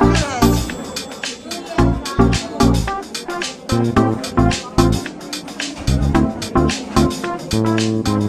appearance? Mga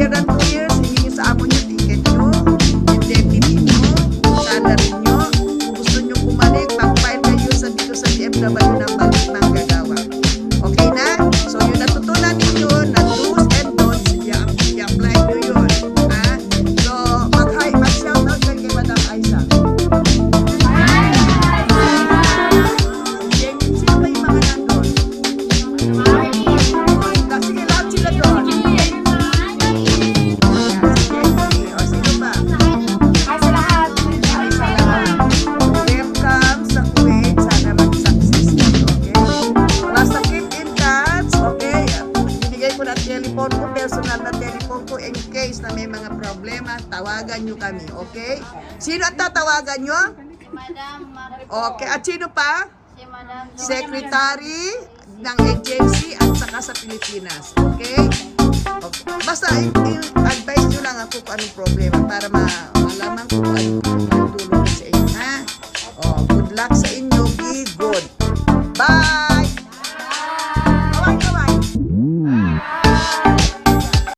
after that two years, hihingi sa amo niyo ticket niyo, indemnity niyo, salary niyo. Kung gusto niyo bumalik, mag-file kayo sa sa DFW ng balik ng gagawa. Personal na telephone ko in case na may mga problema, tawagan nyo kami, okay? Sino at tatawagan nyo? Madam Okay, at sino pa? si Madam secretary ng agency at saka sa Pilipinas. Okay? okay. Basta advise nyo lang ako kung anong problema para ma malaman ko kung anong tulong sa inyo. Ha? Oh, good luck sa inyo. Be good. Bye!